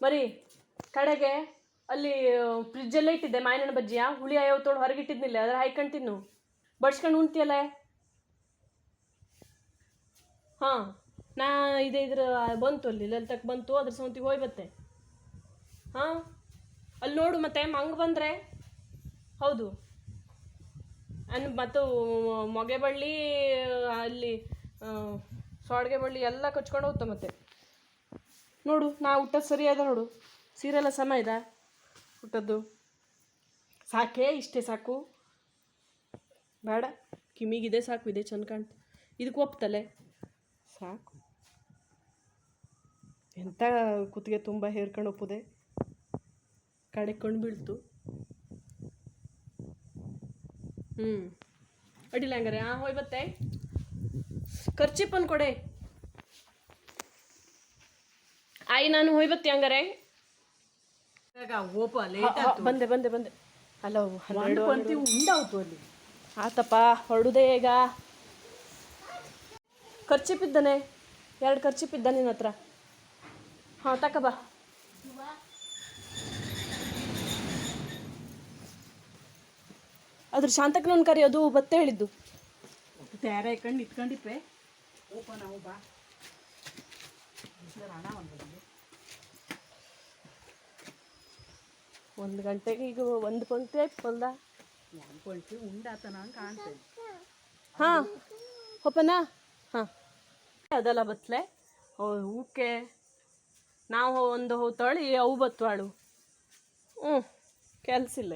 ಮರಿ, ಕಡೆಗೆ ಅಲ್ಲಿ ಫ್ರಿಜ್ಜಲ್ಲೇ ಇಟ್ಟಿದ್ದೆ ಮಾಯಣ್ಣ ಬಜ್ಜಿಯ. ಹುಳಿ ಅಯ್ಯೋ ತೊಗೊಂಡು ಹೊರಗಿಟ್ಟಿದ್ನಿಲ್ಲ, ಅದ್ರ ಹಾಯ್ಕೊಂಡು ತಿನ್ನು. ಬಡ್ಸ್ಕೊಂಡು ಉಣ್ತಿಯಲ್ಲ? ಹಾಂ, ನಾ ಇದೆ ಇದ್ರ ಬಂತು ಅಲ್ಲಿ ಲಲಿತಕ್ಕೆ ಬಂತು, ಅದ್ರ ಸೌಂತಿಗೆ ಹೋಯ್ ಬತ್ತೆ. ಹಾಂ ಅಲ್ಲಿ ನೋಡು ಮತ್ತೆ, ಮಂಗ್ ಬಂದರೆ? ಹೌದು. ಅನ್ ಮತ್ತು, ಮೊಗೆ ಬಳ್ಳಿ ಅಲ್ಲಿ ಸೊಡ್ಗೆ ಬಳ್ಳಿ ಎಲ್ಲ ಕಚ್ಕೊಂಡು ಹೋಗ್ತಾ ಮತ್ತೆ. ನೋಡು, ನಾ ಊಟದ ಸರಿ ಅದ ನೋಡು. ಸೀರೆಲ್ಲ ಸಮ ಇದ? ಊಟದ್ದು? ಸಾಕೇ ಇಷ್ಟೇ ಸಾಕು. ಬೇಡ, ಕಿಮಿಗಿದೆ ಸಾಕು, ಇದೆ ಚಂದ ಕಾಣ್ತು ಇದಕ್ಕೆ ಒಪ್ತಲೆ? ಸಾಕು. ಎಂಥ ಕುತ್ತಿಗೆ ತುಂಬ ಹೇರ್ಕೊಂಡು ಒಪ್ಪದೆ? ಕಡೆಕೊಂಡು ಬೀಳ್ತು. ಹ್ಞೂ ಅಡ್ಡಿಲ್ಲ ಹಂಗಾರೆ. ಹಾಂ ಹೋಯ್ ಬತ್ತೆ ಖರ್ಚಿಪ್ಪನ್ ಕೊಡೆ. ಆಯ್ ನಾನು ಹೋಯ್ಬತ್ತಿ ಹಂಗಾರೆ. ಓಪ ಹ, ಬಂದೆ ಬಂದೆ ಬಂದೆ. ಹಲೋ ಹನ್ನೆರಡು ಪಂಕ್ತಿ ಉಂಡಾವ್ತು ಅಲ್ಲಿ. ಆತಪ್ಪ ಹೊರಡುದೇ ಈಗ. ಖರ್ಚಿಪಿದ್ದಾನೆ ಎರಡು ಖರ್ಚಿಪಿದ್ದ ನಿನ್ನ ಹತ್ರ. ಹಾಂ ತಕ ಬಾ. ಅದ್ರ ಶಾಂತಕ್ಕನೊಂದು ಕರಿ ಅದು ಬತ್ತೆ ಹೇಳಿದ್ದು. ತಯಾರ ಇಟ್ಕೊಂಡು ಇಟ್ಕೊಂಡಿಪ್ಪೆ ಓಪ ನಾವು ಬಾ. ಹಣ ಒಂದು ಗಂಟೆಗೆ ಈಗ ಒಂದು ಪಂಕ್ತಿ ಆಯ್ತು ಒಂದು ಪಂಕ್ತಿ ಉಂಡಾತನ ಕಾಣ್ತೇನೆ ಹಾಂ ಹೋಪನಾ ಹಾಂ. ಅದಲ್ಲ ಬತ್ಲೆ. ಹೂಕೆ ನಾವು ಒಂದು ಹೋತಾಳು ತೊಳಿ ಅವು ಬತ್ವಾಳು ಹ್ಞೂ ಕೆಲಸಿಲ್ಲ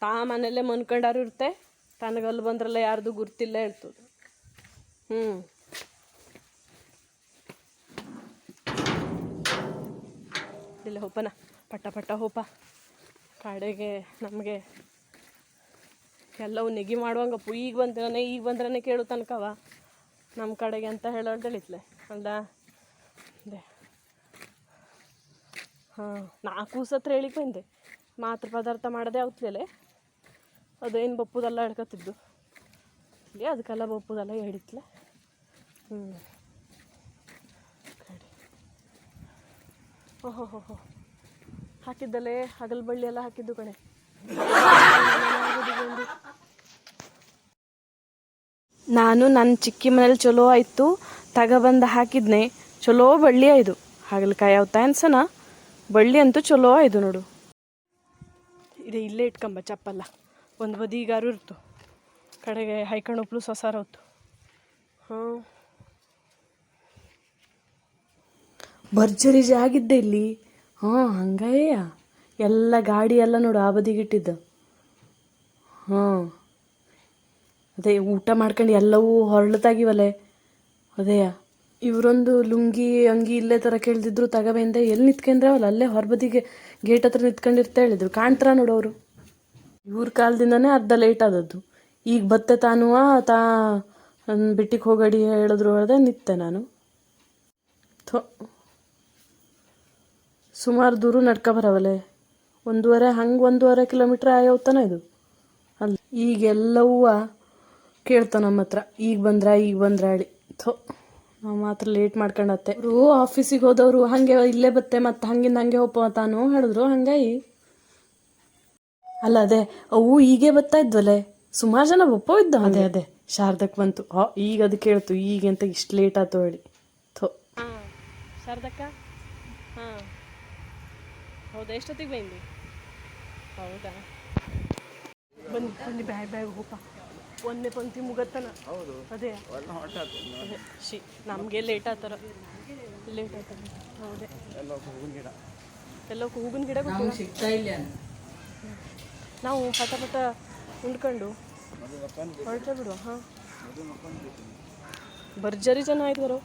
ತಾ ಮನೆಯಲ್ಲೇ ಮನ್ಕೊಂಡಾರು ಇರುತ್ತೆ. ತನಗಲ್ಲಿ ಬಂದ್ರಲ್ಲ ಯಾರ್ದು ಗುರ್ತಿಲ್ಲ ಇರ್ತದೆ. ಹ್ಞೂ ಇಲ್ಲ ಹೋಪನ. ಪಟ್ಟ ಪಟ್ಟ ಹೋಪ. ಕಡೆಗೆ ನಮಗೆ ಎಲ್ಲವೂ ನೆಗಿ ಮಾಡುವಂಗಪ್ಪು. ಈಗ ಬಂದ್ರೆ ಈಗ ಬಂದ್ರೆ ಕೇಳು ತನಕವ. ನಮ್ಮ ಕಡೆಗೆ ಅಂತ ಹೇಳೋದಳಿತ್ಲೆ ಅಲ್ದ? ಅದೇ. ಹಾಂ, ನಾಲ್ಕು ಕೂಸತ್ರ ಹೇಳಿಕ್ಕೆ ಬಂದೆ. ಮಾತ್ರ ಪದಾರ್ಥ ಮಾಡೋದೇ ಅವತ್ಲೆಲೆ ಅದೇನು ಬಪ್ಪುದಲ್ಲ ಹೇಳ್ಕೊತಿದ್ದು ಅದಕ್ಕೆಲ್ಲ ಬಪ್ಪುದಲ್ಲ ಹೇಳಿತ್ಲೆ. ಹ್ಞೂ ಓಹೋ ಹೋ ಹೋ ಹಾಕಿದ್ದಲ್ಲೇ ಹಗಲ್ ಬಳ್ಳಿ ಎಲ್ಲ ಹಾಕಿದ್ದು ಕಣೆ. ನಾನು ನನ್ನ ಚಿಕ್ಕಿ ಮನೇಲಿ ಚಲೋ ಆಯಿತು ತಗೊಬಂದು ಹಾಕಿದ್ನೆ, ಚಲೋ ಬಳ್ಳಿ ಆಯ್ದು. ಹಾಗಲಕಾಯಿ ಅವತ್ತ ಅನ್ಸನ? ಬಳ್ಳಿ ಅಂತೂ ಚಲೋ ಆಯ್ದು ನೋಡು. ಇದೆ ಇಲ್ಲೇ ಇಟ್ಕೊಂಬ ಚಪ್ಪಲ್ಲ. ಒಂದು ಬದಿಗಾರು ಇರ್ತು. ಕಡೆಗೆ ಹೈಕಣ್ ಉಪ್ಲು ಸೊಸಾರ ಹೊತ್ತು ಹಾಂ ಭರ್ಜರಿ ಜಾಗಿದ್ದೆ ಇಲ್ಲಿ. ಹಾಂ ಹಂಗಾಯ ಎಲ್ಲ ಗಾಡಿ ಎಲ್ಲ ನೋಡು ಆ ಬದಿಗಿಟ್ಟಿದ್ದ ಹಾಂ. ಅದೇ, ಊಟ ಮಾಡ್ಕೊಂಡು ಎಲ್ಲವೂ ಹೊರಳತಾಗಿವಲ್ಲೇ ಅದೇಯ ಇವರೊಂದು ಲುಂಗಿ, ಅಂಗಿ ಇಲ್ಲೇ ಥರ ಕೇಳ್ದಿದ್ರು ತಗಬಂದೆ ಎಲ್ಲಿ ನಿಂತ್ಕೊಂಡ್ರವಲ್ಲ, ಅಲ್ಲೇ ಹೊರಬದಿಗೆ ಗೇಟ್ ಹತ್ರ ನಿಂತ್ಕೊಂಡಿರ್ತಾ ಹೇಳಿದ್ರು. ಕಾಣ್ತಾರ ನೋಡು ಅವರು. ಇವ್ರ ಕಾಲದಿಂದನೇ ಅರ್ಧ ಲೇಟ್ ಆದದ್ದು. ಈಗ ಬತ್ತೆ ತಾನು ತಾ ಬಿಟ್ಟಿಗೆ ಹೋಗಡಿ ಹೇಳಿದ್ರು ಹೇಳ್ದೆ ನಿತ್ತೆ ನಾನು. ಥೋ. ಸುಮಾರು ದೂರ ನಡ್ಕ ಬರವಲೆ. ಒಂದೂವರೆ ಹಂಗೆ ಒಂದೂವರೆ ಕಿಲೋಮೀಟ್ರ್ ಆಯೋತನ ಇದು. ಅಲ್ಲ ಈಗೆಲ್ಲವೂ ಕೇಳ್ತಾವ ನಮ್ಮ ಹತ್ರ ಈಗ ಬಂದ್ರ ಈಗ ಬಂದ್ರ ಹೇಳಿ. ಥೋ ನಾವು ಮಾತ್ರ ಲೇಟ್ ಮಾಡ್ಕೊಂಡತ್ತೆ. ಅವರು ಆಫೀಸಿಗೆ ಹೋದವರು ಹಾಗೆ ಇಲ್ಲೇ ಬತ್ತೆ ಮತ್ತೆ ಹಂಗಿಂದ ಹಂಗೆ ಹೋಪ ತಾನು ಹೇಳಿದ್ರು ಹಂಗಾಗಿ. ಅಲ್ಲ ಅದೇ ಅವು ಈಗೇ ಬರ್ತಾ ಇದ್ವಲೆ? ಸುಮಾರು ಜನ ಒಪ್ಪೋ ಇದ್ದ ಅದೇ ಅದೇ ಶಾರದಕ್ಕೆ ಬಂತು. ಹಾ ಈಗ ಅದು ಕೇಳ್ತು ಈಗಂತ ಇಷ್ಟು ಲೇಟ್ ಆಯ್ತು ಹೇಳಿ. ಥೋ. ಹಾಂ ಶಾರದಕ್ಕ? ಹಾಂ. ಹೌದಾ? ಎಷ್ಟೊತ್ತಿಗೆ ಬಂದಿ ಹೌದಾ? ಬನ್ನಿ ಬನ್ನಿ ಬ್ಯಾಗ್ ಬ್ಯಾಗ್ ಹೋಪ ಒಂದನೇ ಪಂಕ್ತಿ ಮುಗತ್ತನ. ಹೌದು. ಅದೇ. ಶಿ ನಮಗೆ ಲೇಟ್ ಆತರ ಲೇಟ್ ಆತರ ಹೌದೇ. ಎಲ್ಲ ಹೂವಿನ ಗಿಡ. ಗೊತ್ತಿಲ್ಲ. ಸಿಗ್ತಾ ಇಲ್ಲ ನಾವು ಪಟ ಪಟ ಉಂಡ್ಕೊಂಡು ಹೊರಟ ಬಿಡುವ ಹಾಂ. ಭರ್ಜರಿ ಜನ ಆಯ್ತು ಬರೋ